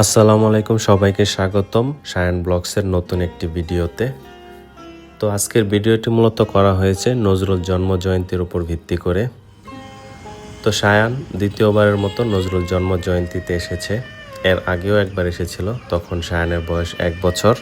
আসসালামু আলাইকুম, সবাইকে স্বাগতম সায়ান ব্লগসের নতুন একটি ভিডিওতে। তো আজকের ভিডিওটি মূলত করা হয়েছে নজরুল জন্ম জয়ন্তীর উপর ভিত্তি করে। তো সায়ান দ্বিতীয়বারের মতো নজরুল জন্ম জয়ন্তীতে এসেছে। এর আগেও একবার এসেছিল, তখন সায়ানের বয়স এক বছর।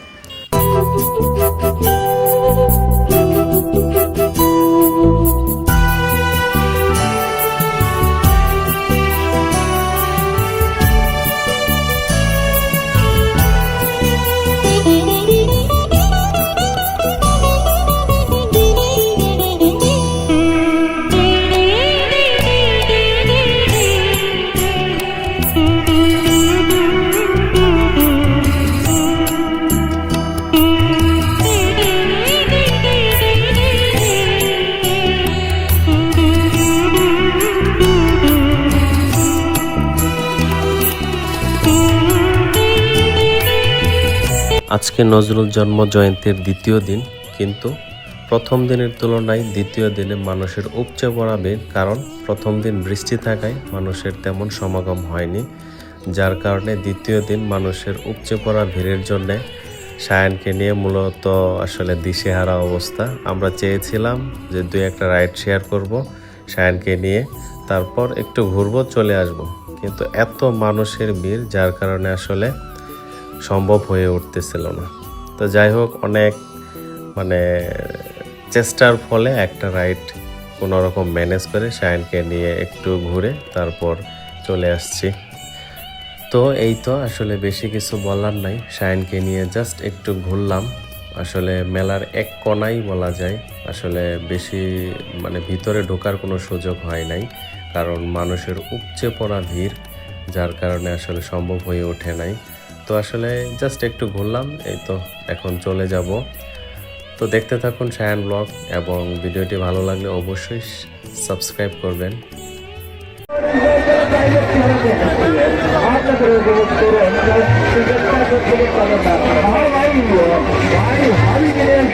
আজকে নজরুল জন্ম জয়ন্তীর দ্বিতীয় দিন, কিন্তু প্রথম দিনের তুলনায় দ্বিতীয় দিনে মানুষের উপচে পড়া ভিড় কারণ প্রথম দিন বৃষ্টি থাকায় মানুষের তেমন সমাগম হয়নি, যার কারণে দ্বিতীয় দিন মানুষের উপচে পড়া ভিড়ের জন্যে সায়ানকে নিয়ে মূলত আসলে দিশেহারা অবস্থা। আমরা চেয়েছিলাম যে দুই একটা রাইড শেয়ার করব সায়ানকে নিয়ে, তারপর একটু ঘুরবো, চলে আসব। কিন্তু এত মানুষের ভিড়, যার কারণে আসলে সম্ভব হয়ে উঠতেছিল না। তো যাই হোক, অনেক মানে চেষ্টার ফলে একটা রাইড কোনো রকম ম্যানেজ করে শায়নকে নিয়ে একটু ঘুরে তারপর চলে আসছি। তো এই তো আসলে বেশি কিছু বলার নাই। শায়নকে নিয়ে জাস্ট একটু ঘুরলাম। আসলে মেলার এক কোনাই বলা যায়। আসলে বেশি মানে ভিতরে ঢোকার কোনো সুযোগ হয় নাই। কারণ মানুষের উপচে পড়া ভিড়, যার কারণে আসলে সম্ভব হয়ে ওঠে নাই। তো আসলে জাস্ট একটু ঘুরলাম এই তো এখন চলে যাব তো দেখতে থাকুন শায়ান ব্লগ এবং ভিডিওটি ভালো লাগলে অবশ্যই সাবস্ক্রাইব করবেন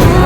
you.